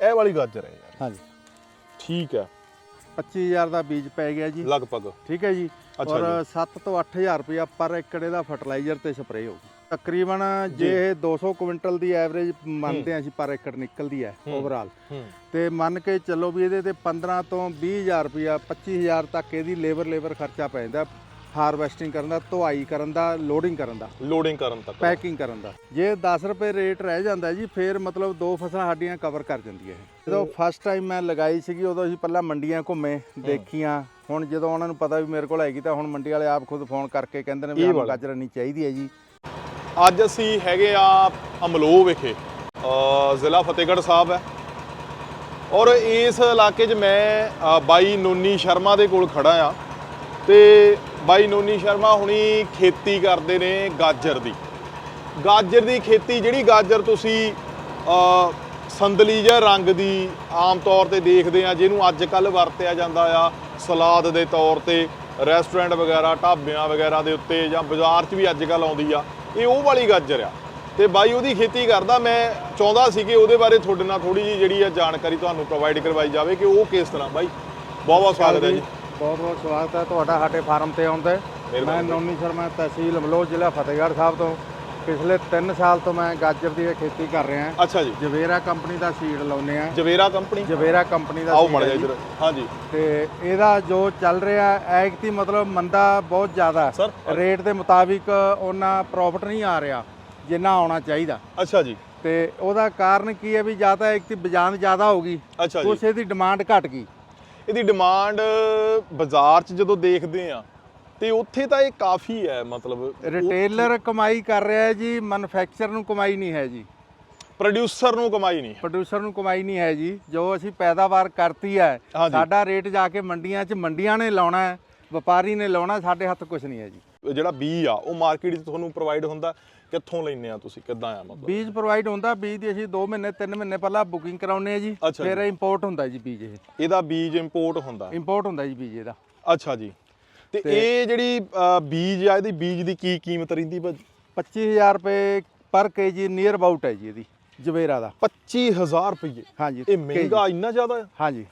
ਇਹ ਵਾਲੀ ਗਾਜਰ ਹੈ ਯਾਰ। ਹਾਂਜੀ। ਠੀਕ ਹੈ। 25000 ਦਾ ਬੀਜ ਪੈ ਗਿਆ ਜੀ। ਲਗਭਗ। ਠੀਕ ਹੈ ਜੀ। ਔਰ ਜੀ। 7 ਤੋਂ 8000 ਰੁਪਇਆ ਪਰ ਏਕੜ ਇਹਦਾ ਫਰਟੀਲਾਈਜ਼ਰ ਤੇ ਸਪਰੇਅ ਹੋਊਗੀ ਤਕਰੀਬਨ ਜੇ ਇਹ 200 ਕੁਇੰਟਲ ਦੀ ਐਵਰੇਜ ਮੰਨਦੇ ਹਾਂ ਅਸੀਂ ਪਰ ਏਕੜ ਨਿਕਲਦੀ ਹੈ। ਓਵਰਆਲ ਤੇ ਮੰਨ ਕੇ ਚੱਲੋ ਵੀ ਇਹਦੇ ਤੇ 15 ਤੋਂ 20000 ਰੁਪਇਆ 25000 ਤੱਕ ਇਹਦੀ ਲੇਬਰ ਲੇਬਰ ਖਰਚਾ ਪੈ ਜਾਂਦਾ। ਹਾਰਵੈਸਟਿੰਗ ਕਰਨ ਦਾ ਧੁਆਈ ਕਰਨ ਦਾ ਲੋਡਿੰਗ ਕਰਨ ਦਾ ਲੋਡਿੰਗ ਕਰਨ ਤੱਕ। ਪੈਕਿੰਗ ਕਰਨ ਦਾ। ਜੇ 10 ਰੁਪਏ ਰੇਟ ਰਹਿ ਜਾਂਦਾ ਜੀ ਫਿਰ ਮਤਲਬ ਦੋ ਫਸਲਾਂ ਸਾਡੀਆਂ ਕਵਰ ਕਰ ਜਾਂਦੀਆਂ ਇਹ। ਜਦੋਂ ਫਸਟ ਟਾਈਮ ਮੈਂ ਲਗਾਈ ਸੀਗੀ ਉਦੋਂ ਅਸੀਂ ਪਹਿਲਾਂ ਮੰਡੀਆਂ ਘੁੰਮੇ ਦੇਖੀਆਂ। ਹੁਣ ਜਦੋਂ ਉਹਨਾਂ ਨੂੰ ਪਤਾ ਵੀ ਮੇਰੇ ਕੋਲ ਹੈਗੀ ਤਾਂ ਹੁਣ ਮੰਡੀ ਵਾਲੇ ਆਪ ਖੁਦ ਫੋਨ ਕਰਕੇ ਕਹਿੰਦੇ ਨੇ ਵੀ ਵਾਲਾ। ਗਾਜਰ ਨਹੀਂ ਚਾਹੀਦੀ ਹੈ ਜੀ। ਅੱਜ ਅਸੀਂ ਹੈਗੇ ਆ ਅਮਲੋ ਵਿਖੇ ਜ਼ਿਲ੍ਹਾ ਫਤਿਹਗੜ੍ਹ ਸਾਹਿਬ ਹੈ। ਔਰ ਇਸ ਇਲਾਕੇ 'ਚ ਮੈਂ ਬਾਈ ਨੋਨੀ ਸ਼ਰਮਾ ਦੇ ਕੋਲ ਖੜਾ ਆ। ਤੇ ਬਾਈ ਨੋਨੀ ਸ਼ਰਮਾ ਹੁਣੀ ਖੇਤੀ ਕਰਦੇ ਨੇ ਗਾਜਰ ਦੀ। ਗਾਜਰ ਦੀ ਖੇਤੀ ਜਿਹੜੀ ਗਾਜਰ ਤੁਸੀਂ ਸੰਦਲੀ ਜਾਂ ਰੰਗ ਦੀ ਆਮ ਤੌਰ ਤੇ ਦੇਖਦੇ ਆ ਜਿਹਨੂੰ ਅੱਜ ਕੱਲ ਵਰਤਿਆ ਜਾਂਦਾ ਆ ਸਲਾਦ ਦੇ ਤੌਰ ਤੇ ਰੈਸਟੋਰੈਂਟ ਵਗੈਰਾ ਢਾਬਿਆਂ ਵਗੈਰਾ ਦੇ ਉੱਤੇ ਜਾਂ ਬਾਜ਼ਾਰ 'ਚ ਵੀ ਅੱਜ ਕੱਲ ਆਉਂਦੀ ਆ ਇਹ ਉਹ ਵਾਲੀ ਗਾਜਰ ਆ। ਤੇ ਬਾਈ ਉਹਦੀ ਖੇਤੀ ਕਰਦਾ ਮੈਂ ਚਾਹੁੰਦਾ ਸੀ ਕਿ ਉਹਦੇ ਬਾਰੇ ਤੁਹਾਡੇ ਨਾਲ ਥੋੜੀ ਜਿਹੀ ਜਿਹੜੀ ਆ ਜਾਣਕਾਰੀ ਤੁਹਾਨੂੰ ਪ੍ਰੋਵਾਈਡ ਕਰਵਾਈ ਜਾਵੇ ਕਿ ਉਹ ਕਿਸ ਤਰ੍ਹਾਂ। ਬਾਈ ਬਹੁਤ ਬਹੁਤ ਸਵਾਗਤ ਹੈ ਜੀ। ਬਹੁਤ ਬਹੁਤ ਸਵਾਗਤ ਹੈ ਤੁਹਾਡਾ ਸਾਡੇ ਫਾਰਮ ਤੇ ਆਉਂਦਾ ਹੈ। ਮੈਂ। ਨੌਨੀ ਸ਼ਰਮਾ ਤਹਿਸੀਲ ਅਮਲੋਹ ਜ਼ਿਲ੍ਹਾ ਫਤਿਹਗੜ੍ਹ ਸਾਹਿਬ ਤੋਂ। ਪਿਛਲੇ 3 ਸਾਲ ਤੋਂ ਮੈਂ ਗਾਜਰ ਦੀ ਇਹ ਖੇਤੀ ਕਰ ਰਿਹਾ ਅੱਛਾ ਜੀ। ਜਵੇਰਾ ਕੰਪਨੀ ਦਾ ਸੀਡ ਲਾਉਨੇ ਆ ਜਵੇਰਾ ਕੰਪਨੀ? ਜਵੇਰਾ ਕੰਪਨੀ ਦਾ ਆਓ ਮੜ ਜਾ। ਇੱਧਰ। ਹਾਂਜੀ। ਤੇ ਇਹਦਾ ਜੋ ਚੱਲ ਰਿਹਾ ਐਕਤੀ ਮਤਲਬ ਮੰਦਾ ਬਹੁਤ ਜ਼ਿਆਦਾ ਰੇਟ ਦੇ ਮੁਤਾਬਿਕ ਉਹਨਾਂ ਪ੍ਰੋਫਿਟ ਨਹੀਂ ਆ ਰਿਹਾ ਜਿੰਨਾ ਆਉਣਾ ਚਾਹੀਦਾ। ਅੱਛਾ ਜੀ। ਤੇ ਉਹਦਾ ਕਾਰਨ ਕੀ ਹੈ ਵੀ ਜਾਂ ਤਾਂ ਐਕਤੀ ਬਜਾਨ ਜ਼ਿਆਦਾ ਹੋ ਗਈ। ਕੁਛ ਇਹਦੀ ਡਿਮਾਂਡ ਘਟ ਗਈ। ਇਹਦੀ ਡਿਮਾਂਡ ਬਾਜ਼ਾਰ 'ਚ ਜਦੋਂ ਦੇਖਦੇ ਆ ਤੇ ਉੱਥੇ ਤਾਂ ਇਹ ਕਾਫੀ ਹੈ ਮਤਲਬ ਰਿਟੇਲਰ ਕਮਾਈ ਕਰ ਰਿਹਾ ਹੈ ਜੀ ਮੈਨੂਫੈਕਚਰ ਨੂੰ ਕਮਾਈ ਨਹੀਂ ਹੈ ਜੀ। ਪ੍ਰੋਡਿਊਸਰ ਨੂੰ ਕਮਾਈ ਨਹੀਂ ਪ੍ਰੋਡਿਊਸਰ ਨੂੰ ਕਮਾਈ ਨਹੀਂ ਹੈ ਜੀ। ਜੋ ਅਸੀਂ ਪੈਦਾਵਾਰ ਕਰਤੀ ਹੈ। ਸਾਡਾ ਰੇਟ ਜਾ ਕੇ ਮੰਡੀਆਂ 'ਚ ਮੰਡੀਆਂ ਨੇ ਲਾਉਣਾ ਹੈ ਵਪਾਰੀ ਨੇ ਲਾਉਣਾ ਸਾਡੇ ਹੱਥ ਕੁਝ ਨਹੀਂ ਹੈ ਜੀ। ਜਿਹੜਾ ਬੀ ਆ ਉਹ ਮਾਰਕੀਟ 'ਚ ਤੁਹਾਨੂੰ ਪ੍ਰੋਵਾਈਡ ਹੁੰਦਾ। ਕਿੱਥੋਂ ਲੈਂਦੇ ਆ ਤੁਸੀਂ? ਕਿੱਦਾਂ ਆ ਮਤਲਬ? ਬੀਜ ਪ੍ਰੋਵਾਈਡ ਹੁੰਦਾ ਬੀਜ ਦੀ ਅਸੀਂ 2 ਮਹੀਨੇ 3 ਮਹੀਨੇ ਪਹਿਲਾਂ ਬੁਕਿੰਗ ਕਰਾਉਨੇ ਆ ਜੀ। ਅੱਛਾ ਫਿਰ ਇੰਪੋਰਟ ਹੁੰਦਾ ਜੀ ਬੀਜ ਇਹ। ਇਹਦਾ ਬੀਜ ਇੰਪੋਰਟ ਹੁੰਦਾ? ਇੰਪੋਰਟ ਹੁੰਦਾ ਜੀ ਬੀਜ ਇਹਦਾ। ਅੱਛਾ ਜੀ। ਤੇ ਇਹ ਜਿਹੜੀ ਬੀਜ ਆ ਇਹਦੀ ਬੀਜ ਦੀ ਕੀ ਕੀਮਤ ਰਹਿੰਦੀ ਭਾਜੀ 25000 ਰੁਪਏ ਪਰ ਕੇਜੀ ਨੀਅਰ ਅਬਾਊਟ ਹੈ ਜੀ ਇਹਦੀ ਜਵੇਰਾ ਦਾ। 25000 ਰੁਪਏ? ਹਾਂਜੀ ਇਹ ਮਹਿੰਗਾ ਇੰਨਾ ਜ਼ਿਆਦਾ ਆ? ਹਾਂਜੀ।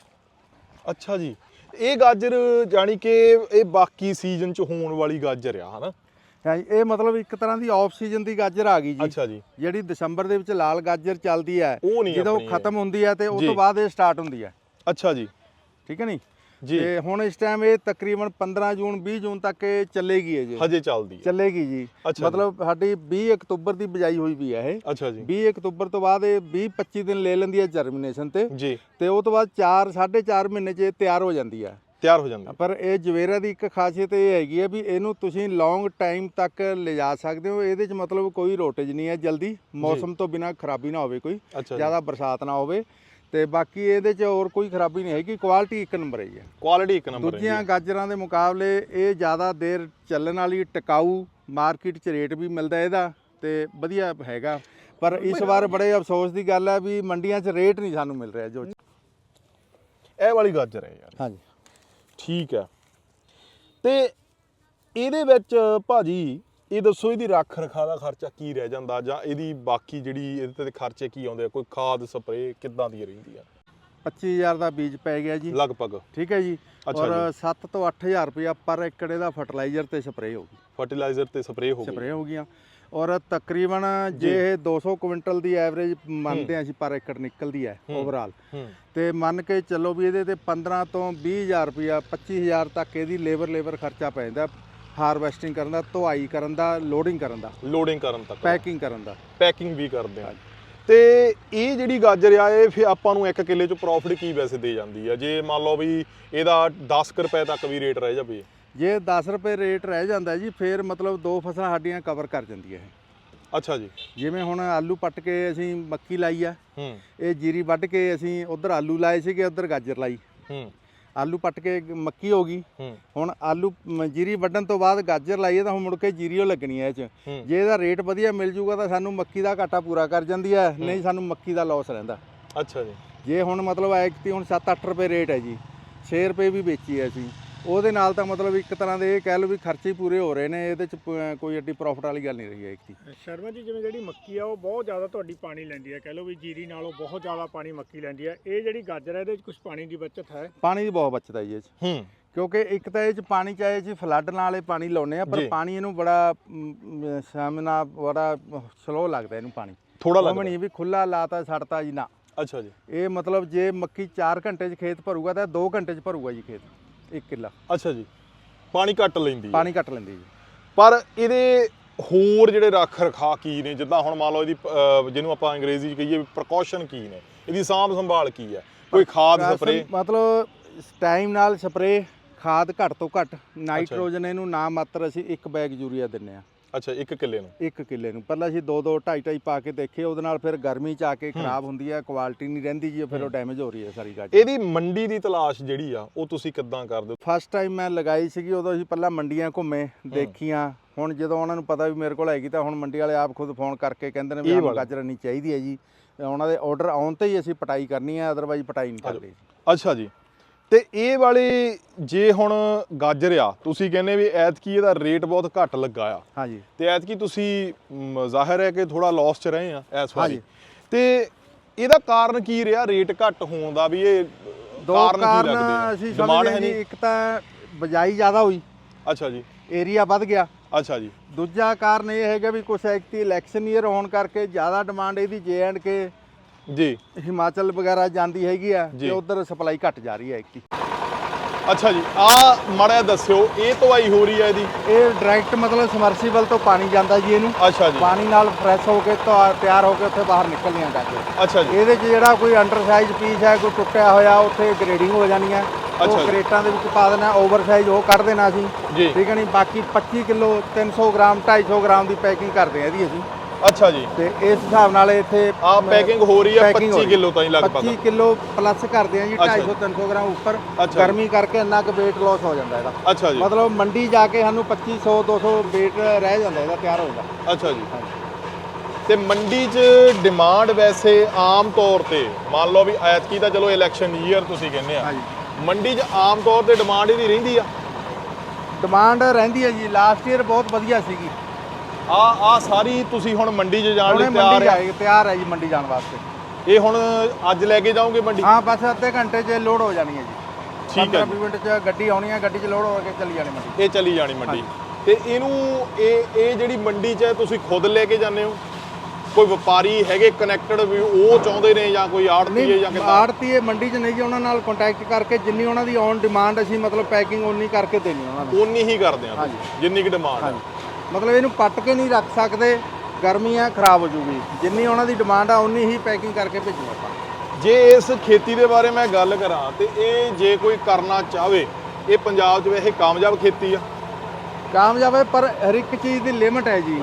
ਅੱਛਾ ਜੀ। ਇਹ ਗਾਜਰ ਜਾਨੀ ਕਿ ਇਹ ਬਾਕੀ ਸੀਜ਼ਨ 'ਚ ਹੋਣ ਵਾਲੀ ਗਾਜਰ ਆ ਹਨਾ? ਇਹ ਮਤਲਬ ਇੱਕ ਤਰ੍ਹਾਂ ਦੀ ਆਫ ਸੀਜ਼ਨ ਦੀ ਗਾਜਰ ਆ ਗਈ ਜੀ। ਅੱਛਾ ਜੀ। ਜਿਹੜੀ ਦਸੰਬਰ ਦੇ ਵਿੱਚ ਲਾਲ ਗਾਜਰ ਚੱਲਦੀ ਹੈ ਜਦੋਂ। ਖਤਮ ਹੁੰਦੀ ਹੈ ਤੇ ਉਸ। ਤੋਂ ਬਾਅਦ ਇਹ ਸਟਾਰਟ ਹੁੰਦੀ ਹੈ। ਅੱਛਾ ਜੀ। ਠੀਕ ਹੈ ਨਹੀਂ ਜੀ। ਤੇ ਹੁਣ ਇਸ ਟਾਈਮ ਇਹ ਤਕਰੀਬਨ 15 ਜੂਨ 20 ਜੂਨ ਤੱਕ ਇਹ ਚੱਲੇਗੀ ਹੈ ਜੀ। ਹਜੇ ਚੱਲਦੀ ਹੈ। ਚੱਲੇਗੀ ਜੀ। ਮਤਲਬ ਸਾਡੀ 20 ਅਕਤੂਬਰ ਦੀ ਬਿਜਾਈ ਹੋਈ ਵੀ ਹੈ ਇਹ। ਅੱਛਾ ਜੀ। 20 ਅਕਤੂਬਰ ਤੋਂ ਬਾਅਦ ਇਹ 20 25 ਦਿਨ ਲੈ ਲੈਂਦੀ ਹੈ ਜਰਮੀਨੇਸ਼ਨ ਤੇ। ਜੀ। ਤੇ ਉਹ ਤੋਂ ਬਾਅਦ 4 4.5 ਮਹੀਨੇ 'ਚ ਇਹ ਤਿਆਰ ਹੋ ਜਾਂਦੀ ਹੈ। ਤਿਆਰ ਹੋ ਜਾਂਦਾ ਪਰ ਇਹ ਜਵੇਰਾ ਦੀ ਇੱਕ ਖਾਸੀਅਤ ਇਹ ਹੈਗੀ ਹੈ ਵੀ ਇਹਨੂੰ ਤੁਸੀਂ ਲੌਂਗ ਟਾਈਮ ਤੱਕ ਲਿਜਾ ਸਕਦੇ ਹੋ। ਇਹਦੇ 'ਚ ਮਤਲਬ ਕੋਈ ਰੋਟੇਜ ਨਹੀਂ ਹੈ। ਜਲਦੀ ਮੌਸਮ ਤੋਂ ਬਿਨਾ ਖਰਾਬੀ ਨਾ ਹੋਵੇ ਕੋਈ। ਜ਼ਿਆਦਾ ਬਰਸਾਤ ਨਾ ਹੋਵੇ। ਤੇ ਬਾਕੀ ਇਹਦੇ 'ਚ ਹੋਰ ਕੋਈ ਖਰਾਬੀ ਨਹੀਂ ਹੈਗੀ। ਕੁਆਲਿਟੀ ਇੱਕ ਨੰਬਰ ਹੈ ਕੁਆਲਿਟੀ ਇੱਕ ਨੰਬਰ ਹੈ ਦੂਜੀਆਂ ਗਾਜਰਾਂ ਦੇ ਮੁਕਾਬਲੇ ਇਹ ਜ਼ਿਆਦਾ ਦੇਰ ਚੱਲਣ ਵਾਲੀ ਟਿਕਾਊ ਮਾਰਕੀਟ 'ਚ ਰੇਟ ਵੀ ਮਿਲਦਾ ਇਹਦਾ ਤੇ ਵਧੀਆ ਹੈਗਾ। ਪਰ ਇਸ ਵਾਰ ਬੜੇ ਅਫਸੋਸ ਦੀ ਗੱਲ ਹੈ ਵੀ ਮੰਡੀਆਂ 'ਚ ਰੇਟ ਨਹੀਂ ਸਾਨੂੰ ਮਿਲ ਰਿਹਾ ਜੋ ਇਹ ਵਾਲੀ ਗਾਜਰ ਹੈ ਯਾਰ। ਹਾਂਜੀ। ਠੀਕ ਹੈ। ਤੇ ਇਹਦੇ ਵਿੱਚ ਭਾਜੀ ਇਹ ਦੱਸੋ ਇਹਦੀ ਰੱਖ ਰਖਾ ਦਾ ਖਰਚਾ ਕੀ ਰਹਿ ਜਾਂਦਾ ਜਾਂ ਇਹਦੀ ਬਾਕੀ ਜਿਹੜੀ ਇਹਦੇ ਤੇ ਖਰਚੇ ਕੀ ਆਉਂਦੇ ਆ? ਕੋਈ ਖਾਦ ਸਪਰੇ ਕਿੱਦਾਂ ਦੀ ਰਹਿੰਦੀ ਆ? 25000 ਦਾ ਬੀਜ ਪੈ ਗਿਆ ਜੀ। ਲਗਭਗ। ਠੀਕ ਹੈ ਜੀ। ਔਰ ਜੀ। 7 ਤੋਂ 8000 ਰੁਪਇਆ ਪਰ ਏਕੜ ਇਹਦਾ ਫਰਟੀਲਾਈਜ਼ਰ ਤੇ ਸਪਰੇਅ ਹੋਗੀ ਫਰਟੀਲਾਈਜ਼ਰ ਤੇ ਸਪਰੇ ਹੋ ਗਈ। ਸਪਰੇਅ ਹੋ ਗਈਆਂ। ਔਰ ਤਕਰੀਬਨ ਜੇ। ਇਹ 200 ਕੁਇੰਟਲ ਦੀ ਐਵਰੇਜ ਮੰਨਦੇ ਹਾਂ। ਅਸੀਂ ਪਰ ਏਕੜ ਨਿਕਲਦੀ ਹੈ। ਓਵਰਆਲ ਤੇ ਮੰਨ ਕੇ ਚੱਲੋ ਵੀ ਇਹਦੇ ਤੇ 15 ਤੋਂ 20000 ਰੁਪਇਆ 25000 ਤੱਕ ਇਹਦੀ ਲੇਬਰ ਲੇਬਰ ਖਰਚਾ ਪੈ ਜਾਂਦਾ ਹਾਰਵੈਸਟਿੰਗ ਕਰਨ ਦਾ ਧੁਆਈ ਕਰਨ ਦਾ ਲੋਡਿੰਗ ਕਰਨ ਦਾ ਲੋਡਿੰਗ ਕਰਨ ਤੱਕ। ਪੈਕਿੰਗ ਕਰਨ ਦਾ। ਪੈਕਿੰਗ ਵੀ ਕਰਦੇ ਆ ਤੇ ਇਹ ਜਿਹੜੀ ਗਾਜਰ ਆ ਇਹ ਫਿਰ ਆਪਾਂ ਨੂੰ 1 ਕਿੱਲੇ ਚ ਪ੍ਰੋਫਿਟ ਕੀ ਵੈਸੇ ਦੇ ਜਾਂਦੀ ਆ? ਜੇ ਮੰਨ ਲਓ ਵੀ ਇਹਦਾ 10 ਕੁ ਰੁਪਏ ਤੱਕ ਵੀ ਰੇਟ ਰਹਿ ਜਾਵੇ। ਜੇ 10 ਰੁਪਏ ਰੇਟ ਰਹਿ ਜਾਂਦਾ ਜੀ ਫਿਰ ਮਤਲਬ ਦੋ ਫਸਲਾਂ ਸਾਡੀਆਂ ਕਵਰ ਕਰ ਜਾਂਦੀਆਂ ਇਹ। ਅੱਛਾ ਜੀ। ਜਿਵੇਂ ਹੁਣ ਆਲੂ ਪੱਟ ਕੇ ਅਸੀਂ ਮੱਕੀ ਲਾਈ ਆ ਹੂੰ। ਇਹ ਜੀਰੀ ਵੱਢ ਕੇ ਅਸੀਂ ਉਧਰ ਆਲੂ ਲਾਏ ਸੀਗੇ ਉਧਰ ਗਾਜਰ ਲਾਈ। ਹੂੰ। ਆਲੂ ਪੱਟ ਕੇ ਮੱਕੀ ਹੋ ਗਈ। ਹੂੰ। ਹੁਣ ਆਲੂ ਜੀਰੀ ਵੱਢਣ ਤੋਂ ਬਾਅਦ ਗਾਜਰ ਲਾਈਏ ਤਾਂ ਹੁਣ ਮੁੜ ਕੇ ਜੀਰੀਓ ਲੱਗਣੀ ਹੈ ਇਹ ਚ। ਹੂੰ। ਜੇ ਇਹਦਾ ਰੇਟ ਵਧੀਆ ਮਿਲ ਜੂਗਾ ਤਾਂ ਸਾਨੂੰ ਮੱਕੀ ਦਾ ਘਾਟਾ ਪੂਰਾ ਕਰ ਜਾਂਦੀ ਹੈ। ਨਹੀਂ ਸਾਨੂੰ ਮੱਕੀ ਦਾ ਲਾਸ ਰਹਿੰਦਾ। ਅੱਛਾ ਜੀ। ਜੇ ਹੁਣ ਮਤਲਬ ਐਕਤੀ ਹੁਣ 7-8 ਰੁਪਏ ਰੇਟ ਹੈ ਜੀ 6 ਰੁਪਏ ਵੀ ਵੇਚੀ ਹੈ ਅਸੀਂ। ਉਹਦੇ ਨਾਲ ਤਾਂ ਮਤਲਬ ਇੱਕ ਤਰ੍ਹਾਂ ਦੇ ਇਹ ਕਹਿ ਲਓ ਵੀ ਖਰਚੇ ਹੀ ਪੂਰੇ ਹੋ ਰਹੇ ਨੇ ਇਹਦੇ ਚ ਪ- ਕੋਈ ਐਡੀ ਪ੍ਰੋਫਿਟ ਵਾਲੀ ਗੱਲ ਨਹੀਂ ਰਹੀ ਹੈ ਇੱਕ ਦੀ। ਸ਼ਰਮਾ ਜੀ ਜਿਵੇਂ ਜਿਹੜੀ ਮੱਕੀ ਆ ਉਹ ਬਹੁਤ ਜ਼ਿਆਦਾ ਤੁਹਾਡੀ ਪਾਣੀ ਲੈਂਦੀ ਹੈ। ਕਹਿ ਲਓ ਵੀ ਜੀਰੀ ਨਾਲੋਂ ਬਹੁਤ ਜ਼ਿਆਦਾ ਪਾਣੀ ਮੱਕੀ ਲੈਂਦੀ ਹੈ। ਇਹ ਜਿਹੜੀ ਗਾਜਰ ਹੈ ਇਹਦੇ ਵਿੱਚ ਕੁਝ ਪਾਣੀ ਦੀ ਬਚਤ ਹੈ? ਪਾਣੀ ਦੀ ਬਹੁਤ ਬਚਤ ਹੈ ਜੀ ਇਹ ਚ। ਹੂੰ। ਕਿਉਂਕਿ ਇੱਕ ਤਾਂ ਇਹ ਚ ਪਾਣੀ ਚਾਹੇ ਜੀ ਫਲੱਡ ਨਾਲ ਇਹ ਪਾਣੀ ਲਾਉਨੇ ਆ ਪਰ ਜੀ। ਪਾਣੀ ਇਹਨੂੰ ਬੜਾ ਸਾਮਨਾ ਬੜਾ ਸਲੋ ਲੱਗਦਾ ਇਹਨੂੰ ਪਾਣੀ। ਥੋੜਾ ਉਹ ਲੱਗਦਾ। ਵੀ ਨਹੀਂ ਵੀ ਖੁੱਲਾ ਲਾਤਾ ਛੱਡਤਾ ਜੀ ਨਾ। ਅੱਛਾ ਜੀ। ਇਹ ਮਤਲਬ ਜੇ ਮੱਕੀ 4 ਘੰਟੇ 'ਚ ਖੇਤ ਭਰੂਗਾ ਤਾਂ 2 ਘੰਟੇ 'ਚ ਭਰੂਗਾ ਜੀ ਖੇਤ। 1 ਕਿੱਲਾ। ਅੱਛਾ ਜੀ। ਪਾਣੀ ਘੱਟ ਲੈਂਦੀ ਹੈ। ਪਾਣੀ ਘੱਟ ਲੈਂਦੀ ਜੀ। ਪਰ ਇਹਦੇ ਹੋਰ ਜਿਹੜੇ ਰੱਖ ਰਖਾ ਕੀ ਨੇ? ਜਿੱਦਾਂ ਹੁਣ ਮੰਨ ਲਓ ਇਹਦੀ ਅਹ, ਜਿਹਨੂੰ ਆਪਾਂ ਅੰਗਰੇਜ਼ੀ 'ਚ ਕਹੀਏ ਪ੍ਰੀਕਾਸ਼ਨ ਕੀ ਨੇ? ਇਹਦੀ ਸਾਂਭ ਸੰਭਾਲ ਕੀ ਹੈ? ਕੋਈ ਖਾਦ ਰਾਸ਼ਨ ਸਪਰੇ ਮਤਲਬ ਟਾਈਮ ਨਾਲ ਸਪਰੇ ਖਾਦ ਘੱਟ ਤੋਂ ਘੱਟ ਨਾਈਟ੍ਰੋਜਨ ਇਹਨੂੰ ਨਾ ਮਾਤਰ ਅਸੀਂ ਇੱਕ ਬੈਗ ਯੂਰੀਆ ਦਿੰਨੇ ਆ ਅੱਛਾ ਇੱਕ ਕਿੱਲੇ ਨੂੰ? ਇੱਕ ਕਿੱਲੇ ਨੂੰ। ਪਹਿਲਾਂ ਅਸੀਂ 2 2 2.5 2.5 ਪਾ ਕੇ ਦੇਖੇ ਉਹਦੇ ਨਾਲ ਫਿਰ ਗਰਮੀ ਚ ਆ ਕੇ ਖਰਾਬ ਹੁੰਦੀ ਹੈ ਕੁਆਲਿਟੀ ਨਹੀਂ ਰਹਿੰਦੀ ਜੀ ਫਿਰ ਉਹ ਡੈਮੇਜ ਹੋ ਰਹੀ ਹੈ ਸਾਰੀ ਗਾਜਰ ਇਹਦੀ ਮੰਡੀ ਦੀ ਤਲਾਸ਼ ਜਿਹੜੀ ਆ ਉਹ ਤੁਸੀਂ ਕਿੱਦਾਂ ਕਰਦੇ ਹੋ? ਫਸਟ ਟਾਈਮ ਮੈਂ ਲਗਾਈ ਸੀਗੀ ਉਦੋਂ ਅਸੀਂ ਪਹਿਲਾਂ ਮੰਡੀਆਂ ਘੁੰਮੇ ਦੇਖੀਆਂ। ਹੁਣ ਜਦੋਂ ਉਹਨਾਂ ਨੂੰ ਪਤਾ ਵੀ ਮੇਰੇ ਕੋਲ ਹੈਗੀ ਤਾਂ ਹੁਣ ਮੰਡੀ ਵਾਲੇ ਆਪ ਖੁਦ ਫੋਨ ਕਰਕੇ ਕਹਿੰਦੇ ਨੇ ਵੀ ਇਹ ਸਾਨੂੰ ਵਾਲਾ। ਗਾਜਰ ਨਹੀਂ ਚਾਹੀਦੀ ਹੈ ਜੀ। ਉਹਨਾਂ ਦੇ ਆਰਡਰ ਆਉਣ ਤੇ ਹੀ ਅਸੀਂ ਪਟਾਈ ਕਰਨੀ ਹੈ ਅਦਰਵਾਈਜ਼ ਪਟਾਈ ਨਹੀਂ ਕਰਦੇ ਅੱਛਾ ਜੀ। ਤੇ ਇਹ ਵਾਲੀ ਜੇ ਹੁਣ ਗਾਜਰ ਆ ਤੁਸੀਂ ਕਹਿੰਦੇ ਵੀ ਐਤਕੀ ਇਹਦਾ ਰੇਟ ਬਹੁਤ ਘੱਟ ਲੱਗਾ ਆ। ਹਾਂਜੀ। ਤੇ ਐਤਕੀ ਤੁਸੀਂ ਜ਼ਾਹਿਰ ਹੈ ਕਿ ਥੋੜਾ ਲਾਸ ਚ ਰਹੇ ਆ ਇਸ ਵਾਰੀ। ਤੇ ਇਹਦਾ ਕਾਰਨ ਕੀ ਰਿਹਾ? ਰੇਟ ਘੱਟ ਹੋਣ ਦਾ ਵੀ ਇਹ ਦੋ ਕਾਰਨ ਕੀ ਕਾਰਨ ਲੱਗਦੇ ਆ? ਅਸੀਂ ਸਮਝਦੇ ਜੀ ਇੱਕ ਤਾਂ ਬਜਾਈ ਜ਼ਿਆਦਾ ਹੋਈ। ਅੱਛਾ ਜੀ। ਏਰੀਆ ਵੱਧ ਗਿਆ। ਅੱਛਾ ਜੀ। ਦੂਜਾ ਕਾਰਨ ਇਹ ਹੈਗਾ ਵੀ ਕੁਛ ਐਕਟੀ ਇਲੈਕਸ਼ਨ ਈਅਰ ਹੋਣ ਕਰਕੇ ਜ਼ਿਆਦਾ ਡਿਮਾਂਡ ਇਹਦੀ ਜੇ ਐਂਡ ਕੇ ਜੀ। ਹਿਮਾਚਲ ਵਗੈਰਾ ਜਾਂਦੀ ਹੈਗੀ ਆ ਜੀ। ਤੇ ਉਧਰ ਸਪਲਾਈ ਘਟ ਜਾ ਰਹੀ ਹੈ ਐਕਟੀ ਅੱਛਾ ਜੀ ਆ ਮੜਿਆ ਦੱਸਿਓ ਇਹ ਧਵਾਈ ਹੋ ਰਹੀ ਹੈ ਇਹਦੀ? ਇਹ ਡਾਇਰੈਕਟ ਮਤਲਬ ਸਮਰਸੀਬਲ ਤੋਂ ਪਾਣੀ ਜਾਂਦਾ ਜੀ ਇਹਨੂੰ। ਅੱਛਾ ਜੀ। ਪਾਣੀ ਨਾਲ ਫਰੈਸ਼ ਹੋ ਕੇ ਤਿਆਰ ਹੋ ਕੇ ਉੱਥੇ ਬਾਹਰ ਨਿਕਲਦੀਆਂ ਗਾਜਰ ਅੱਛਾ ਜੀ। ਇਹਦੇ 'ਚ ਜਿਹੜਾ ਕੋਈ ਅੰਡਰ ਸਾਈਜ਼ ਪੀਸ ਹੈ ਕੋਈ ਟੁੱਟਿਆ ਹੋਇਆ ਉੱਥੇ ਗ੍ਰੇਡਿੰਗ ਹੋ ਜਾਣੀ ਹੈ ਉਹ ਜੀ। ਕਰੇਟਾਂ ਦੇ ਵਿੱਚ ਪਾ ਦੇਣਾ ਓਵਰ ਸਾਈਜ਼ ਉਹ ਕੱਢ ਦੇਣਾ ਅਸੀਂ। ਜੀ। ਠੀਕ ਹੈ ਨਹੀਂ ਬਾਕੀ 25 ਕਿਲੋ 300 ਗ੍ਰਾਮ 250 ਗ੍ਰਾਮ ਦੀ ਪੈਕਿੰਗ ਕਰਦੇ ਆ ਇਹਦੀ ਅਸੀਂ। ਅੱਛਾ ਜੀ। ਤੇ ਇਸ ਹਿਸਾਬ ਨਾਲ ਇੱਥੇ ਆ ਪੈਕਿੰਗ ਹੋ ਰਹੀ ਹੈ packing ਹੋ 25 ਰਹੀ। ਕਿਲੋ ਤਾਈਂ ਲਗਭਗ। 25 ਕਿਲੋ ਪਲੱਸ ਕਰਦੇ ਆ ਜੀ ਅੱਛਾ। 250 300 ਗ੍ਰਾਮ ਉੱਪਰ। ਗਰਮੀ ਕਰਕੇ ਇੰਨਾ ਕੁ weight loss ਹੋ ਜਾਂਦਾ ਇਹਦਾ। ਅੱਛਾ ਜੀ। ਮਤਲਬ ਮੰਡੀ ਜਾ ਕੇ ਸਾਨੂੰ 2500 200 weight ਰਹਿ ਜਾਂਦਾ ਇਹਦਾ ਤਿਆਰ ਹੋ ਜਾਂਦਾ ਅੱਛਾ ਜੀ। ਤੇ ਮੰਡੀ 'ਚ ਡਿਮਾਂਡ ਵੈਸੇ ਆਮ ਤੌਰ ਤੇ ਮੰਨ ਲਓ ਵੀ ਐਤਕੀ ਤਾਂ ਚਲੋ ਇਲੈਕਸ਼ਨ ਈਅਰ ਤੁਸੀਂ ਕਹਿੰਦੇ ਆ। ਮੰਡੀ 'ਚ ਆਮ ਤੌਰ ਤੇ ਡਿਮਾਂਡ ਇਹਦੀ ਰਹਿੰਦੀ ਆ? ਡਿਮਾਂਡ ਰਹਿੰਦੀ ਹੈ ਜੀ। ਲਾਸਟ ਈਅਰ ਬਹੁਤ ਵਧੀਆ ਸੀਗੀ। ਆ ਆ ਸਾਰੀ ਤੁਸੀਂ ਹੁਣ ਮੰਡੀ 'ਚ ਜਾਣ ਹੁਣੇ ਲਈ ਤਿਆਰ ਮੰਡੀ ਆ। ਤਿਆਰ ਹੈ ਜੀ ਮੰਡੀ ਜਾਣ ਵਾਸਤੇ। ਇਹ ਹੁਣ ਅੱਜ ਲੈ ਕੇ ਜਾਓਗੇ ਮੰਡੀ? ਹਾਂ ਬਸ ਅੱਧੇ ਘੰਟੇ 'ਚ ਲੋਡ ਹੋ ਜਾਣੀ ਹੈ ਜੀ। ਠੀਕ ਹੈ 15 ਮਿੰਟ 'ਚ ਗੱਡੀ ਆਉਣੀ ਹੈ ਗੱਡੀ 'ਚ ਲੋਡ ਹੋ ਕੇ ਚਲੀ ਜਾਣੀ ਮੰਡੀ। ਇਹ ਚਲੀ ਜਾਣੀ ਮੰਡੀ। ਤੇ ਇਹਨੂੰ ਇਹ ਇਹ ਜਿਹੜੀ ਮੰਡੀ 'ਚ ਹੈ ਤੁਸੀਂ ਖੁਦ ਲੈ ਕੇ ਜਾਂਦੇ ਹੋ? ਕੋਈ ਵਪਾਰੀ ਹੈਗੇ ਕਨੈਕਟਡ ਵੀ ਉਹ ਚਾਹੁੰਦੇ ਨੇ ਜਾਂ ਕੋਈ ਆੜਤੀ ਹੈ ਜਾਂ ਨਹੀਂ ਕਿੱਦਾਂ? ਆੜਤੀ ਇਹ ਮੰਡੀ 'ਚ ਨਹੀਂ ਜੀ ਉਹਨਾਂ ਨਾਲ ਕੰਟੈਕਟ ਕਰਕੇ ਜਿੰਨੀ ਉਹਨਾਂ ਦੀ ਔਨ ਡਿਮਾਂਡ ਅਸੀਂ ਮਤਲਬ ਪੈਕਿੰਗ ਓਨੀ ਕਰਕੇ ਦੇਣੀ ਉਹਨਾਂ ਨੂੰ। ਉਨੀ ਹੀ ਕਰਦੇ ਆ ਹਾਂਜੀ। ਜਿੰਨੀ ਕਿ ਡਿਮਾਂਡ ਹੈ ਹਾਂਜੀ। ਮਤਲਬ ਇਹਨੂੰ ਪੱਟ ਕੇ ਨਹੀਂ ਰੱਖ ਸਕਦੇ ਗਰਮੀ ਆ ਖਰਾਬ ਹੋ ਜੂਗੀ। ਜਿੰਨੀ ਉਹਨਾਂ ਦੀ ਡਿਮਾਂਡ ਆ ਉਨੀ ਹੀ ਪੈਕਿੰਗ ਕਰਕੇ ਭੇਜੂ ਆਪਾਂ। ਜੇ ਇਸ ਖੇਤੀ ਦੇ ਬਾਰੇ ਮੈਂ ਗੱਲ ਕਰਾਂ ਤੇ ਇਹ ਜੇ ਕੋਈ ਕਰਨਾ ਚਾਹਵੇ ਇਹ ਪੰਜਾਬ 'ਚ ਵੈਸੇ ਕਾਮਯਾਬ ਖੇਤੀ ਆ। ਕਾਮਯਾਬ ਹੈ ਪਰ ਹਰ ਇੱਕ ਚੀਜ਼ ਦੀ ਲਿਮਟ ਹੈ ਜੀ।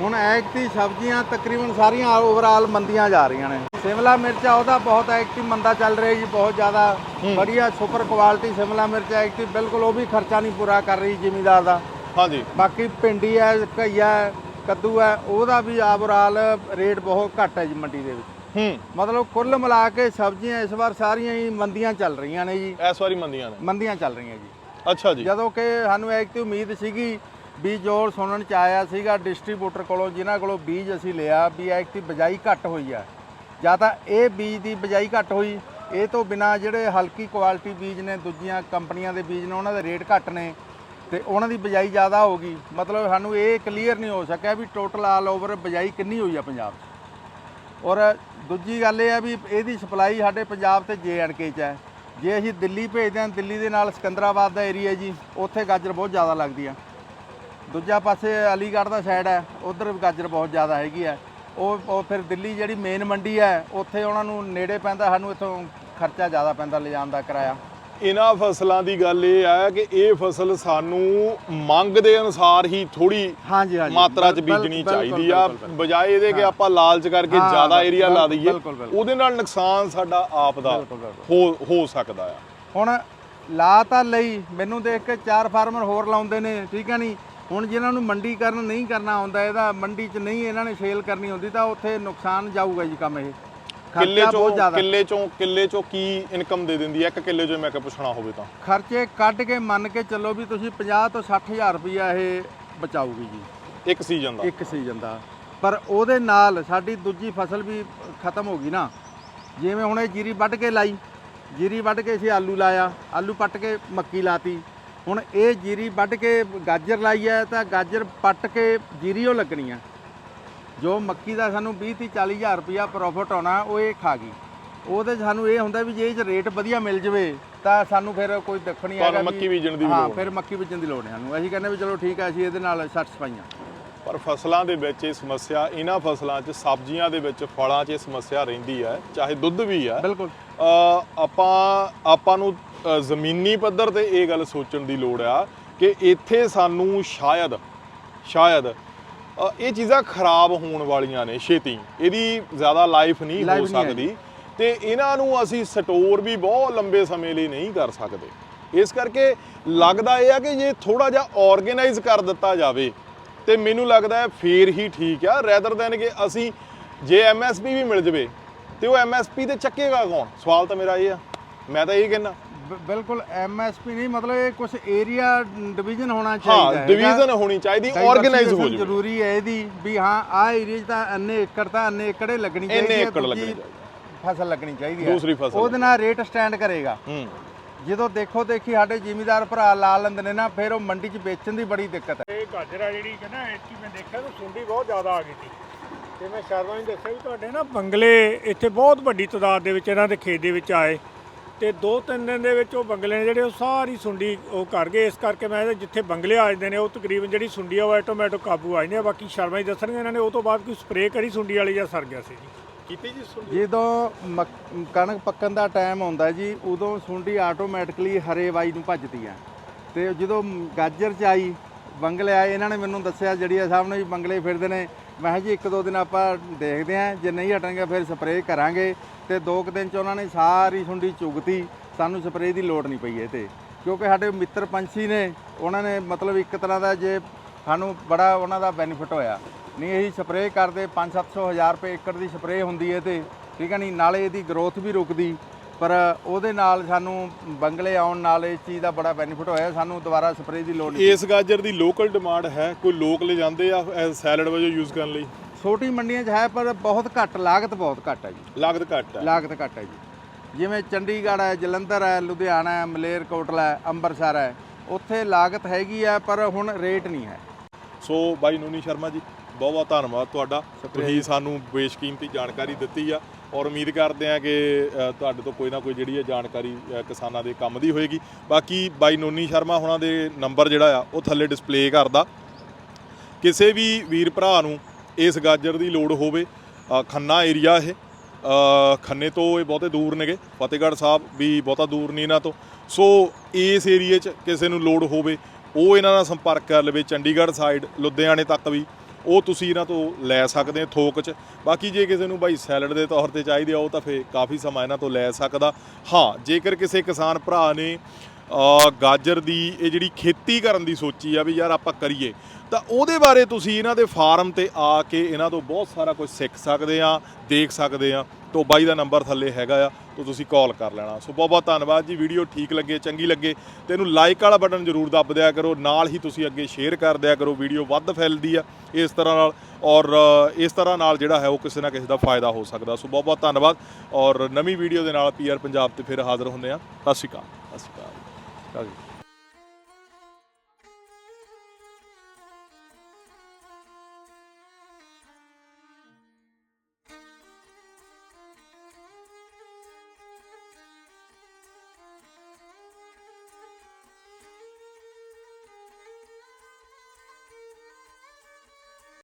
ਹੁਣ ਐਕਟੀ ਸਬਜ਼ੀਆਂ ਤਕਰੀਬਨ ਸਾਰੀਆਂ ਓਵਰਆਲ ਮੰਦੀਆਂ ਜਾ ਰਹੀਆਂ ਨੇ। ਸ਼ਿਮਲਾ ਮਿਰਚ ਆ ਉਹਦਾ ਬਹੁਤ ਐਕਟਿਵ ਮੰਦਾ ਚੱਲ ਰਿਹਾ ਜੀ ਬਹੁਤ ਜ਼ਿਆਦਾ ਵਧੀਆ ਸੁਪਰ ਕੁਆਲਿਟੀ ਸ਼ਿਮਲਾ ਮਿਰਚ ਐਕਟਿਵ ਬਿਲਕੁਲ ਉਹ ਵੀ ਖਰਚਾ ਨਹੀਂ ਪੂਰਾ ਕਰ ਰਹੀ ਜ਼ਿਮੀਦਾਰ ਦਾ। ਹਾਂਜੀ। ਬਾਕੀ ਭਿੰਡੀ ਹੈ ਘਈਆ ਹੈ ਕੱਦੂ ਹੈ ਉਹਦਾ ਵੀ ਓਵਰਆਲ ਰੇਟ ਬਹੁਤ ਘੱਟ ਹੈ ਜੀ ਮੰਡੀ ਦੇ ਵਿੱਚ। ਹੂੰ। ਮਤਲਬ ਕੁੱਲ ਮਿਲਾ ਕੇ ਸਬਜ਼ੀਆਂ ਇਸ ਵਾਰ ਸਾਰੀਆਂ ਹੀ ਮੰਦੀਆਂ ਚੱਲ ਰਹੀਆਂ ਨੇ ਜੀ। ਇਸ ਵਾਰੀ ਮੰਦੀਆਂ ਨੇ। ਮੰਦੀਆਂ ਚੱਲ ਰਹੀਆਂ ਜੀ। ਅੱਛਾ ਜੀ। ਜਦੋਂ ਕਿ ਸਾਨੂੰ ਐਕਟੀ ਉਮੀਦ ਸੀਗੀ ਵੀ ਜੋ ਸੁਣਨ ਚ ਆਇਆ ਸੀਗਾ ਡਿਸਟ੍ਰੀਬਿਊਟਰ ਕੋਲੋਂ ਜਿਨ੍ਹਾਂ ਕੋਲੋਂ ਬੀਜ ਅਸੀਂ ਲਿਆ ਵੀ ਐਕਟੀ ਬਜਾਈ ਘੱਟ ਹੋਈ ਆ। ਜਾਂ ਤਾਂ ਇਹ ਬੀਜ ਦੀ ਬਜਾਈ ਘੱਟ ਹੋਈ ਇਹ ਤੋਂ ਬਿਨਾ ਜਿਹੜੇ ਹਲਕੀ ਕੁਆਲਿਟੀ ਬੀਜ ਨੇ ਦੂਜੀਆਂ ਕੰਪਨੀਆਂ ਦੇ ਬੀਜ ਨੇ ਉਹਨਾਂ ਦੇ ਰੇਟ ਘੱਟ ਨੇ। ਤੇ ਉਹਨਾਂ ਦੀ ਬਜਾਈ ਜ਼ਿਆਦਾ ਹੋ ਗਈ। ਮਤਲਬ ਸਾਨੂੰ ਇਹ ਕਲੀਅਰ ਨਹੀਂ ਹੋ ਸਕਿਆ ਵੀ ਟੋਟਲ ਆਲ ਓਵਰ ਬਜਾਈ ਕਿੰਨੀ ਹੋਈ ਆ ਪੰਜਾਬ 'ਚ। ਔਰ ਦੂਜੀ ਗੱਲ ਇਹ ਆ ਵੀ ਇਹਦੀ ਸਪਲਾਈ ਸਾਡੇ ਪੰਜਾਬ ਤੇ ਜੇ ਐਂਡ ਕੇ ਚ ਹੈ। ਜੇ ਅਸੀਂ ਦਿੱਲੀ ਭੇਜਦੇ ਹਾਂ, ਦਿੱਲੀ ਦੇ ਨਾਲ ਸਿਕੰਦਰਾਬਾਦ ਦਾ ਏਰੀਆ ਜੀ, ਉੱਥੇ ਗਾਜਰ ਬਹੁਤ ਜ਼ਿਆਦਾ ਲੱਗਦੀ ਆ। ਦੂਜਾ ਪਾਸੇ ਅਲੀਗੜ੍ਹ ਦਾ ਸਾਈਡ ਹੈ, ਉਧਰ ਗਾਜਰ ਬਹੁਤ ਜ਼ਿਆਦਾ ਹੈਗੀ ਆ। ਉਹ ਉਹ ਫਿਰ ਦਿੱਲੀ ਜਿਹੜੀ ਮੇਨ ਮੰਡੀ ਹੈ, ਉੱਥੇ ਉਹਨਾਂ ਨੂੰ ਨੇੜੇ ਪੈਂਦਾ, ਸਾਨੂੰ ਇੱਥੋਂ ਖਰਚਾ ਜ਼ਿਆਦਾ ਪੈਂਦਾ ਲਿਜਾਣ ਦਾ ਕਿਰਾਇਆ। ਇਹਨਾਂ ਫਸਲਾਂ ਦੀ ਗੱਲ ਇਹ ਹੈ ਕਿ ਇਹ ਫਸਲ ਸਾਨੂੰ ਮੰਗ ਦੇ ਅਨੁਸਾਰ ਹੀ ਥੋੜੀ ਹਾਂਜੀ ਹਾਂਜੀ। ਮਾਤਰਾ ਚ ਬੀਜਣੀ ਚਾਹੀਦੀ ਆ। ਬਜਾਏ ਇਹਦੇ ਕਿ ਆਪਾਂ ਲਾਲਚ ਕਰਕੇ ਜ਼ਿਆਦਾ ਏਰੀਆ ਲਾ ਦਈਏ। ਉਹਦੇ ਨਾਲ ਨੁਕਸਾਨ ਸਾਡਾ ਆਪ ਦਾ ਹੋ ਸਕਦਾ ਆ। ਹੁਣ ਲਾ ਤਾਂ ਲਈ ਮੈਨੂੰ ਦੇਖ ਕੇ ਚਾਰ ਫਾਰਮਰ ਹੋਰ ਲਾਉਂਦੇ ਨੇ ਠੀਕ ਹੈ ਨਹੀਂ ਹੁਣ ਜਿਨ੍ਹਾਂ ਨੂੰ ਮੰਡੀਕਰਨ ਨਹੀਂ ਕਰਨਾ ਆਉਂਦਾ ਇਹਦਾ ਮੰਡੀ 'ਚ ਨਹੀਂ ਇਹਨਾਂ ਨੇ ਸੇਲ ਕਰਨੀ ਹੁੰਦੀ ਤਾਂ ਉੱਥੇ ਨੁਕਸਾਨ ਜਾਊਗਾ ਜੀ ਕੰਮ ਇਹ। ਕਿੱਲੇ ਖਰਚਾ ਚੋਂ ਜ਼ਿਆਦਾ। ਕਿੱਲੇ ਚੋਂ ਕਿੱਲੇ ਚੋਂ ਕੀ ਇਨਕਮ ਦੇ ਦਿੰਦੀ ਹੈ? ਇੱਕ ਕਿੱਲੇ ਚੋਂ ਮੈਂ ਕਿ ਪੁੱਛਣਾ ਹੋਵੇ ਤਾਂ। ਖਰਚੇ ਕੱਢ ਕੇ ਮੰਨ ਕੇ ਚੱਲੋ ਵੀ ਤੁਸੀਂ 50 ਤੋਂ 60000 ਰੁਪਇਆ ਇਹ ਬਚਾਊਗੀ ਜੀ। ਇੱਕ ਸੀਜ਼ਨ ਦਾ। ਇੱਕ ਸੀਜ਼ਨ ਦਾ। ਪਰ ਉਹਦੇ ਨਾਲ ਸਾਡੀ ਦੂਜੀ ਫਸਲ ਵੀ ਖਤਮ ਹੋ ਗਈ ਨਾ। ਜਿਵੇਂ ਹੁਣ ਇਹ ਜੀਰੀ ਵੱਢ ਕੇ ਲਾਈ। ਜੀਰੀ ਵੱਢ ਕੇ ਅਸੀਂ ਆਲੂ ਲਾਇਆ। ਆਲੂ ਪੱਟ ਕੇ ਮੱਕੀ ਲਾਤੀ। ਹੁਣ ਇਹ ਜੀਰੀ ਵੱਢ ਕੇ ਗਾਜਰ ਲਾਈ ਹੈ ਤਾਂ ਗਾਜਰ ਪੱਟ ਕੇ ਜੀਰੀ ਉਹ ਲੱਗਣੀ ਆ ਜੋ ਮੱਕੀ ਦਾ ਸਾਨੂੰ 20 30 40 ਹਜ਼ਾਰ ਰੁਪਇਆ ਪ੍ਰੋਫਿਟ ਆਉਣਾ ਉਹ ਇਹ ਖਾ ਗਈ। ਉਹਦੇ 'ਚ ਸਾਨੂੰ ਇਹ ਹੁੰਦਾ ਵੀ ਜੇ ਇਹ 'ਚ ਰੇਟ ਵਧੀਆ ਮਿਲ ਜਵੇ ਤਾਂ ਸਾਨੂੰ ਫਿਰ ਕੋਈ ਦੁੱਖ ਨਹੀਂ ਤੁਹਾਨੂੰ ਹੈਗਾ ਮੱਕੀ ਬੀਜਣ ਦੀ ਵੀ ਹਾਂ ਲੋੜ ਫਿਰ ਮੱਕੀ ਬੀਜਣ ਦੀ ਲੋੜ ਨਹੀਂ ਸਾਨੂੰ। ਅਸੀਂ ਕਹਿੰਦੇ ਵੀ ਚਲੋ ਠੀਕ ਹੈ ਅਸੀਂ ਇਹਦੇ ਨਾਲ ਸੈਟੀਸਫਾਈ ਹਾਂ ਪਰ ਫਸਲਾਂ ਦੇ ਵਿੱਚ ਇਹ ਸਮੱਸਿਆ ਇਹਨਾਂ ਫਸਲਾਂ 'ਚ ਸਬਜ਼ੀਆਂ ਦੇ ਵਿੱਚ ਫਲਾਂ 'ਚ ਇਹ ਸਮੱਸਿਆ ਰਹਿੰਦੀ ਹੈ ਚਾਹੇ ਦੁੱਧ ਵੀ ਹੈ। ਬਿਲਕੁਲ। ਅ, ਆਪਾਂ ਆਪਾਂ ਨੂੰ ਅ, ਜ਼ਮੀਨੀ ਪੱਧਰ ਤੇ ਇਹ ਗੱਲ ਸੋਚਣ ਦੀ ਲੋੜ ਆ ਕਿ ਇੱਥੇ ਸਾਨੂੰ ਸ਼ਾਇਦ ਸ਼ਾਇਦ ਇਹ ਚੀਜ਼ਾਂ ਖਰਾਬ ਹੋਣ ਵਾਲੀਆਂ ਨੇ ਛੇਤੀ। ਇਹਦੀ ਜ਼ਿਆਦਾ ਲਾਈਫ ਨਹੀਂ ਹੋ ਸਕਦੀ। ਤੇ ਇਹਨਾਂ ਨੂੰ ਅਸੀਂ ਸਟੋਰ ਵੀ ਬਹੁਤ ਲੰਬੇ ਸਮੇਂ ਲਈ ਨਹੀਂ ਕਰ ਸਕਦੇ। ਇਸ ਕਰਕੇ ਲੱਗਦਾ ਇਹ ਆ ਕਿ ਜੇ ਥੋੜਾ ਜਿਹਾ ਆਰਗੇਨਾਈਜ਼ ਕਰ ਦਿੱਤਾ ਜਾਵੇ ਤੇ ਮੈਨੂੰ ਲੱਗਦਾ ਹੈ ਫੇਰ ਹੀ ਠੀਕ ਆ ਰੈਦਰ ਦੈਨ ਕਿ ਅਸੀਂ ਜੇ ਐਮਐਸਪੀ ਵੀ ਮਿਲ ਜਵੇ ਤੇ ਉਹ ਐਮਐਸਪੀ ਤੇ ਚੱਕੇਗਾ ਕੌਣ? ਸਵਾਲ ਤਾਂ ਮੇਰਾ ਇਹ ਆ। ਮੈਂ ਤਾਂ ਇਹ ਕਹਿੰਦਾ। ਬਿਲਕੁਲ ਐਮਐਸਪੀ ਨਹੀਂ ਮਤਲਬ ਇਹ ਕੁਝ ਏਰੀਆ ਡਿਵੀਜ਼ਨ ਹੋਣਾ ਚਾਹੀਦਾ ਹਾਂ। ਡਿਵੀਜ਼ਨ ਹੋਣੀ ਚਾਹੀਦੀ ਆਰਗੇਨਾਈਜ਼ ਹੋ ਜਾਵੇ ਜ਼ਰੂਰੀ ਹੈ ਇਹਦੀ ਵੀ ਹਾਂ ਆ ਏਰੀਆ 'ਚ ਤਾਂ ਇੰਨੇ ਏਕੜ ਤਾਂ ਇੰਨੇ ਏਕੜੇ ਲੱਗਣੀ ਇੰਨੇ ਚਾਹੀਦੀ ਹੈ ਏਕੜ ਦੂਜੀ ਲੱਗਣੀ ਚਾਹੀਦੀ। ਫਸਲ ਲੱਗਣੀ ਚਾਹੀਦੀ ਹੈ ਦੂਸਰੀ ਫਸਲ। ਉਹਦੇ ਨਾਲ ਰੇਟ ਸਟੈਂਡ ਕਰੇਗਾ ਹੂੰ ਜਦੋਂ ਦੇਖੋ ਦੇਖੀ ਸਾਡੇ ਜ਼ਿਮੀਦਾਰ ਭਰਾ ਲਾ ਲੈਂਦੇ ਨੇ ਨਾ ਫਿਰ ਉਹ ਮੰਡੀ 'ਚ ਵੇਚਣ ਦੀ ਬੜੀ ਦਿੱਕਤ ਹੈ ਇਹ ਗਾਜਰ ਜਿਹੜੀ ਕਿ ਨਾ ਐਤਕੀ ਮੈਂ ਦੇਖਿਆ ਤਾਂ ਸੁੰਡੀ ਬਹੁਤ ਜ਼ਿਆਦਾ ਆ ਗਈ ਸੀ ਤੇ ਮੈਂ ਸ਼ਰਮਾ ਨੂੰ ਦੱਸਿਆ ਵੀ ਤੁਹਾਡੇ ਨਾ ਬੰਗਲੇ ਇੱਥੇ ਬਹੁਤ ਵੱਡੀ ਤਾਦਾਦ ਦੇ ਵਿੱਚ ਇਹਨਾਂ ਦੇ ਖੇਤ ਦੇ ਵਿੱਚ ਆਏ ਤੇ ਦੋ ਤਿੰਨ ਦਿਨ ਦੇ ਵਿੱਚ ਉਹ ਬੰਗਲੇ ਨੇ ਜਿਹੜੇ ਉਹ ਸਾਰੀ ਸੁੰਡੀ ਉਹ ਕਰ ਗਏ। ਇਸ ਕਰਕੇ ਮੈਂ ਇਹਦੇ ਜਿੱਥੇ ਬੰਗਲੇ ਆ ਜਾਂਦੇ ਨੇ ਉਹ ਤਕਰੀਬਨ ਜਿਹੜੀ ਸੁੰਡੀ ਆ ਉਹ ਆਟੋਮੈਟਿਕ ਕਾਬੂ ਆ ਜਾਂਦੀ ਆ। ਬਾਕੀ ਸ਼ਰਮਾ ਹੀ ਦੱਸਣਗੇ ਇਹਨਾਂ ਨੇ। ਉਹ ਤੋਂ ਬਾਅਦ ਕੋਈ ਸਪਰੇਅ ਕਰੀ ਸੁੰਡੀ ਵਾਲੀ ਜਾਂ ਸਰ ਗਿਆ ਸੀ ਜੀ। ਕੀਤੀ ਜੀ ਸੁਣ ਜਦੋਂ ਮੱਕ- ਕਣਕ ਪੱਕਣ ਦਾ ਟਾਈਮ ਆਉਂਦਾ ਜੀ ਉਦੋਂ ਸੁੰਡੀ ਆਟੋਮੈਟਿਕਲੀ ਹਰੇ ਵਾਈ ਨੂੰ ਭੱਜਦੀ ਆ। ਤੇ ਜਦੋਂ ਗਾਜਰ ਚ ਆਈ ਬੰਗਲੇ ਆਏ ਇਹਨਾਂ ਨੇ ਮੈਨੂੰ ਦੱਸਿਆ ਜੜੀਆ ਸਾਹਿਬ ਨੇ ਵੀ ਬੰਗਲੇ ਫਿਰਦੇ ਨੇ ਮੈਂ ਕਿਹਾ ਜੀ, ਇੱਕ ਦੋ ਦਿਨ ਆਪਾਂ ਦੇਖਦੇ ਆਂ ਜੇ ਨਹੀਂ ਹਟਣਗੇ, ਫਿਰ ਸਪਰੇਅ ਕਰਾਂਗੇ। ਤੇ ਦੋ ਕੁ ਦਿਨ ਚ ਉਹਨਾਂ ਨੇ ਸਾਰੀ ਸੁੰਡੀ ਚੁਗਤੀ। ਸਾਨੂੰ ਸਪਰੇਅ ਦੀ ਲੋੜ ਨਹੀਂ ਪਈ ਇਹ ਤੇ। ਕਿਉਂਕਿ ਸਾਡੇ ਮਿੱਤਰ ਪੰਛੀ ਨੇ, ਉਹਨਾਂ ਨੇ ਮਤਲਬ ਇੱਕ ਤਰ੍ਹਾਂ ਦਾ ਜੇ ਸਾਨੂੰ ਬੜਾ ਉਹਨਾਂ ਦਾ ਬੈਨੀਫਿਟ ਹੋਇਆ। ਨਹੀਂ ਅਸੀਂ ਸਪਰੇਅ ਕਰਦੇ 5-700 ਹਜ਼ਾਰ ਰੁਪਏ ਏਕੜ ਦੀ ਸਪਰੇਅ ਹੁੰਦੀ ਹੈ ਤੇ, ਠੀਕ ਹੈ ਨਹੀਂ ਨਾਲੇ ਇਹਦੀ ਗਰੋਥ ਵੀ ਰੁਕਦੀ। ਪਰ ਉਹਦੇ ਨਾਲ ਸਾਨੂੰ ਬੰਗਲੇ ਆਉਣ ਨਾਲ ਇਸ ਚੀਜ਼ ਦਾ ਬੜਾ ਬੈਨੀਫਿਟ ਹੋਇਆ ਸਾਨੂੰ ਦੁਬਾਰਾ ਸਪਰੇਅ ਦੀ ਲੋੜ ਨਹੀਂ ਇਸ ਗਾਜਰ ਦੀ ਲੋਕਲ ਡਿਮਾਂਡ ਹੈ ਕੋਈ ਲੋਕ ਲੈ ਜਾਂਦੇ ਆ ਸੈਲਡ ਵਜੋਂ ਯੂਜ਼ ਕਰਨ ਲਈ? ਛੋਟੀ ਮੰਡੀਆਂ 'ਚ ਹੈ ਪਰ ਬਹੁਤ ਘੱਟ ਲਾਗਤ ਬਹੁਤ ਘੱਟ ਹੈ ਜੀ। ਲਾਗਤ ਘੱਟ ਹੈ? ਲਾਗਤ ਘੱਟ ਹੈ ਜੀ। ਜਿਵੇਂ ਚੰਡੀਗੜ੍ਹ ਹੈ ਜਲੰਧਰ ਹੈ ਲੁਧਿਆਣਾ ਹੈ ਮਲੇਰਕੋਟਲਾ ਹੈ ਅੰਮ੍ਰਿਤਸਰ ਹੈ ਉੱਥੇ ਲਾਗਤ ਹੈਗੀ ਆ ਪਰ ਹੁਣ ਰੇਟ ਨਹੀਂ ਹੈ। ਸੋ ਬਾਈ ਨੂਨੀ ਸ਼ਰਮਾ ਜੀ ਬਹੁਤ ਬਹੁਤ ਧੰਨਵਾਦ ਤੁਹਾਡਾ। ਤੁਸੀਂ ਸਾਨੂੰ ਬੇਸ਼ਕੀਮਤੀ ਜਾਣਕਾਰੀ ਦਿੱਤੀ ਆ। ਔਰ ਉਮੀਦ ਕਰਦੇ ਹਾਂ ਕਿ ਤੁਹਾਡੇ ਤੋਂ ਕੋਈ ਨਾ ਕੋਈ ਜਿਹੜੀ ਹੈ ਜਾਣਕਾਰੀ ਕਿਸਾਨਾਂ ਦੇ ਕੰਮ ਦੀ ਹੋਏਗੀ। ਬਾਕੀ ਬਾਈ ਨੋਨੀ ਸ਼ਰਮਾ ਹੁਣਾਂ ਦੇ ਨੰਬਰ ਜਿਹੜਾ ਆ, ਉਹ ਥੱਲੇ ਡਿਸਪਲੇ ਕਰਦਾ। ਕਿਸੇ ਵੀ ਵੀਰ ਭਰਾ ਨੂੰ ਇਸ ਗਾਜਰ ਦੀ ਲੋੜ ਹੋਵੇ ਖੰਨਾ ਏਰੀਆ ਇਹ ਖੰਨੇ ਤੋਂ ਇਹ ਬਹੁਤੇ ਦੂਰ ਨੇਗੇ। ਫਤਿਹਗੜ੍ਹ ਸਾਹਿਬ ਵੀ ਬਹੁਤਾ ਦੂਰ ਨਹੀਂ ਇਹਨਾਂ ਤੋਂ। ਸੋ ਇਸ ਏਰੀਏ 'ਚ ਕਿਸੇ ਨੂੰ ਲੋੜ ਹੋਵੇ, ਉਹ ਇਹਨਾਂ ਨਾਲ ਸੰਪਰਕ ਕਰ ਲਵੇ। ਚੰਡੀਗੜ੍ਹ ਸਾਈਡ ਲੁਧਿਆਣੇ ਤੱਕ ਵੀ। ਉਹ ਤੁਸੀਂ ਇਹਨਾਂ ਤੋਂ ਲੈ ਸਕਦੇ ਹੋ ਥੋਕ 'ਚ। ਬਾਕੀ ਜੇ ਕਿਸੇ ਨੂੰ ਭਾਈ ਸੈਲਡ ਦੇ ਤੌਰ ਤੇ ਚਾਹੀਦੀ ਆ, ਉਹ ਤਾਂ ਫੇ ਕਾਫੀ ਸਮਾਂ ਇਹਨਾਂ ਤੋਂ ਲੈ ਸਕਦਾ। ਹਾਂ, ਜੇਕਰ ਕਿਸੇ ਕਿਸਾਨ ਭਰਾ ਨੇ ਗਾਜਰ ਦੀ ਇਹ ਜਿਹੜੀ ਖੇਤੀ ਕਰਨ ਦੀ ਸੋਚੀ ਆ ਵੀ ਯਾਰ ਆਪਾਂ ਕਰੀਏ ਤਾਂ ਉਹਦੇ ਬਾਰੇ ਤੁਸੀਂ ਇਹਨਾਂ ਦੇ ਫਾਰਮ ਤੇ ਆ ਕੇ ਇਹਨਾਂ ਤੋਂ ਬਹੁਤ ਸਾਰਾ ਕੁਝ ਸਿੱਖ ਸਕਦੇ ਆ ਦੇਖ ਸਕਦੇ ਆ ਤੋਂ ਬਾਈ ਦਾ ਨੰਬਰ ਥੱਲੇ ਹੈਗਾ ਆ, ਤੋਂ ਤੁਸੀਂ ਕਾਲ ਕਰ ਲੈਣਾ। ਸੋ ਬਹੁਤ ਬਹੁਤ ਧੰਨਵਾਦ ਜੀ, ਵੀਡੀਓ ਠੀਕ ਲੱਗੇ, ਚੰਗੀ ਲੱਗੇ। ਤੇ ਇਹਨੂੰ ਲਾਈਕ ਵਾਲਾ ਬਟਨ ਜ਼ਰੂਰ ਦੱਬ ਦਿਆ ਕਰੋ, ਨਾਲ ਹੀ ਤੁਸੀਂ ਅੱਗੇ ਸ਼ੇਅਰ ਕਰ ਦਿਆ ਕਰੋ, ਵੀਡੀਓ ਵੱਧ ਫੈਲਦੀ ਆ ਇਸ ਤਰ੍ਹਾਂ ਨਾਲ। ਔਰ ਇਸ ਤਰ੍ਹਾਂ ਨਾਲ ਜਿਹੜਾ ਹੈ ਉਹ ਕਿਸੇ ਨਾ ਕਿਸੇ ਦਾ ਫਾਇਦਾ ਹੋ ਸਕਦਾ। ਸੋ ਬਹੁਤ ਬਹੁਤ ਧੰਨਵਾਦ। ਔਰ ਨਵੀਂ ਵੀਡੀਓ ਦੇ ਨਾਲ ਪੀਆਰ ਪੰਜਾਬ ਤੇ ਫਿਰ ਹਾਜ਼ਰ ਹੁੰਦੇ ਆ ਸਤਿ ਸ਼੍ਰੀ ਅਕਾਲ। ਸਤਿ ਸ਼੍ਰੀ ਅਕਾਲ।